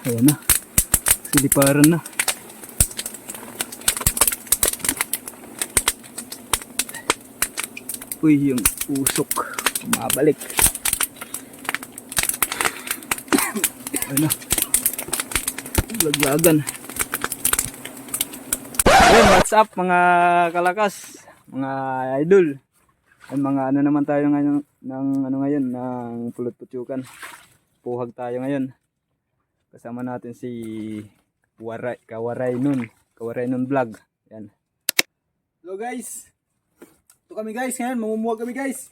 Ayan na. Siliparan na. Uy, yung usok. Mabalik. Ayan na. Laglagan. Ayun, what's up mga kalakas, mga idol. Ay, mga ano naman tayo ngayon ng ano ngayon ng pulot putyukan. Puhag tayo ngayon. Kasama natin si Waray, Kawaray nun. Kawaray nun vlog. Yan. Hello guys. Ito kami guys ngayon, mamumuha kami guys.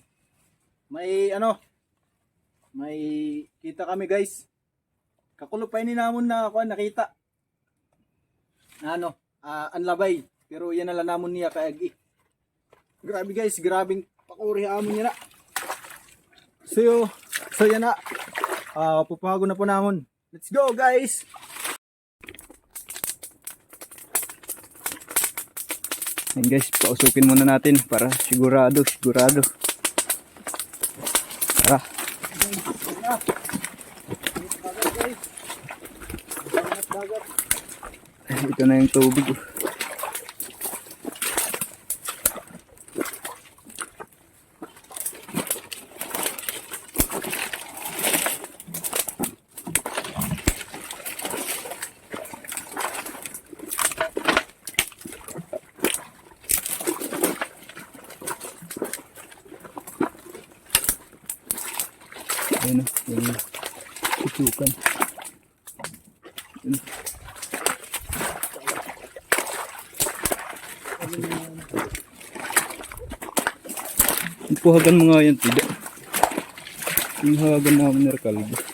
May ano, may kita kami guys. Kakulo pa ini namon na ako nakita. Na ano, ah, anlabay. Pero yan na namon niya kaagi. Grabe guys, grabing pakuri amon niya na. So, so yan na. Ah, pupago na po namon. Let's go guys. Yan guys, pausukin muna natin para sigurado, sigurado. Tara. Ito na yung tubig. oh. Ayun o, yung kutukan. Ayun. Puhagan mo nga yan, tidak. Puhagan namin na kalbo.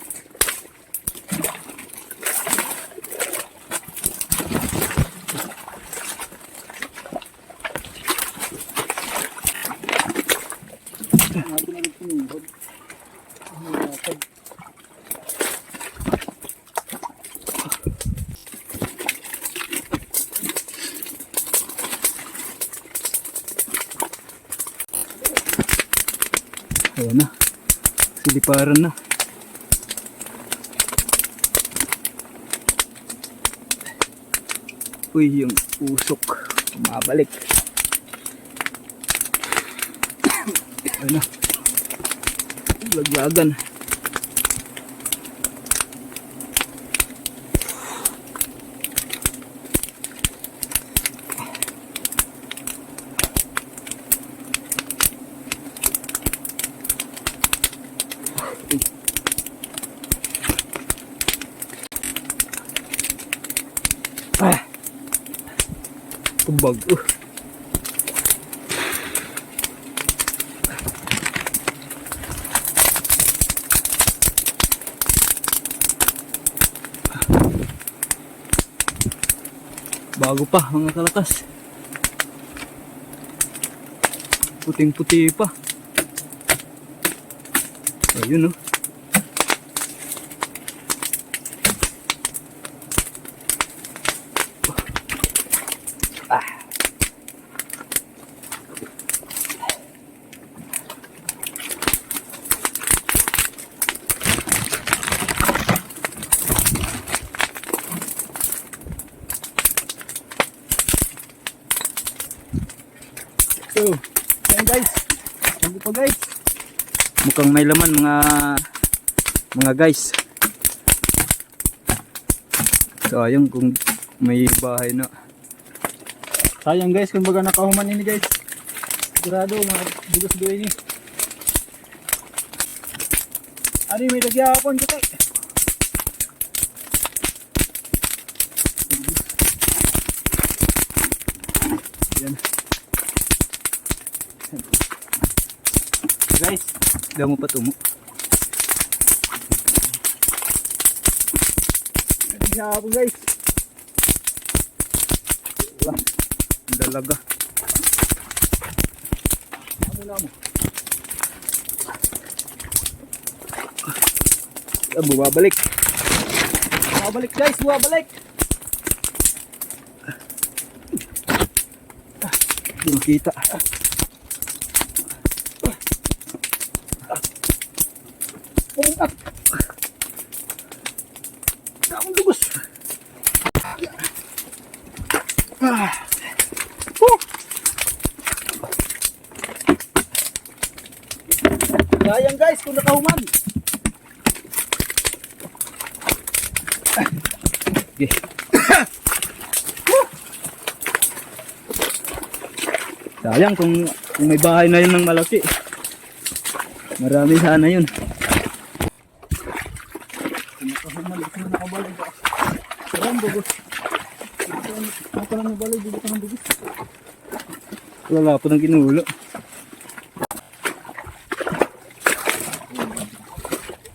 Ayan na. Siliparan na. Uy, yung usok. Mabalik. Ayan na. Laglagan. Ah. Kubag. Uh. Bago pa mga kalakas. Puting-puti pa. Ayun oh. So, Yan guys. Sabi pa guys. mukhang may laman mga mga guys. So ayun kung may bahay na. Sayang guys kung baga nakahuman ini guys. Sigurado mga dugas do ini. Ari may nagyapon ko. Yan. Guys, Damo pa tumo. may nagyapon guys. Wala. Dalaga. Amo na mo. Ah, bumabalik. Babalik guys, babalik. Hindi makita. Pumunta. Isa akong dugos. Ah. Sayang guys kung nakahuman. Okay. Sayang kung, kung may bahay na yun ng malaki. Marami sana yun. Nakahuman, ito na nakabalik ba? Sarang dugos. Ako lang ka ng dugos. Wala po ng kinulo.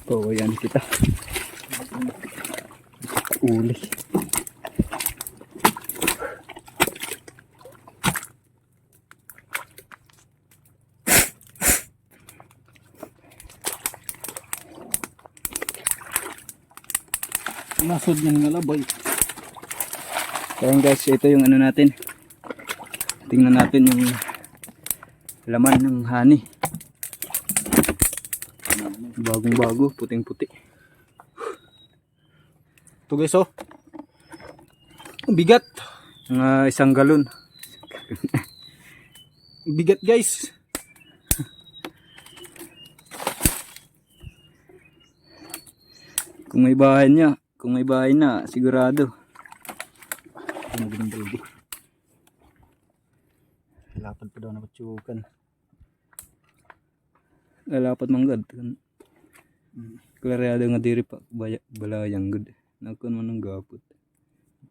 Oo, yan kita. Uli. Nasod ng alabay. Ayan guys, ito yung ano natin. Tingnan natin yung laman ng honey. Bagong bago, puting puti. Ito guys oh. Bigat. Mga isang galon. Bigat guys. Kung may bahay niya, kung may bahay na, sigurado. Ano ganun? Lapad pa daw na patsukan. Lalapat manggad. Klaryado nga diri pa, baya, balayang gud. Nakon man ng gapot.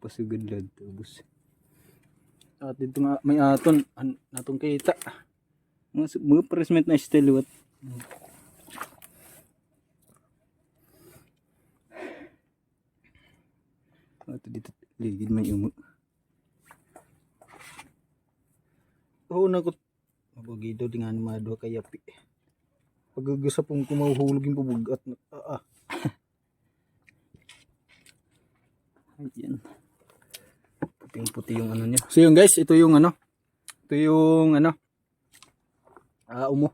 Pasugod lad tubos. At dito nga may aton. An natong kita. Mga, mga presment na style what. Ato dito ligid may umo. Oo na ko. Mabugido di nga ni mga duha kay yapi. Pagagasa pong kumahuhulog yung bubugat. Ah, ah. Ayan. Puting puti yung ano niya. So yun guys, ito yung ano. Ito yung ano. Ah, umo.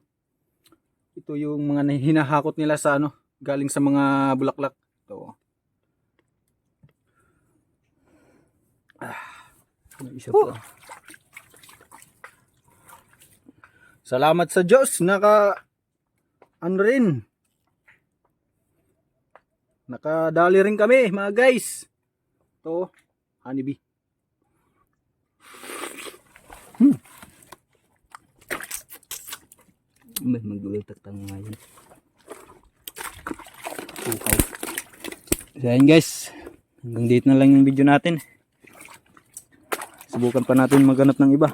Ito yung mga na- hinahakot nila sa ano, galing sa mga bulaklak. Ito. May isa Oh. pa. Salamat sa Diyos, naka ano rin. Nakadali rin kami, mga guys. Ito, honeybee. May magulutak tang ngayon. Tukaw. So ayun guys, hanggang dito na lang yung video natin. Subukan pa natin maghanap ng iba.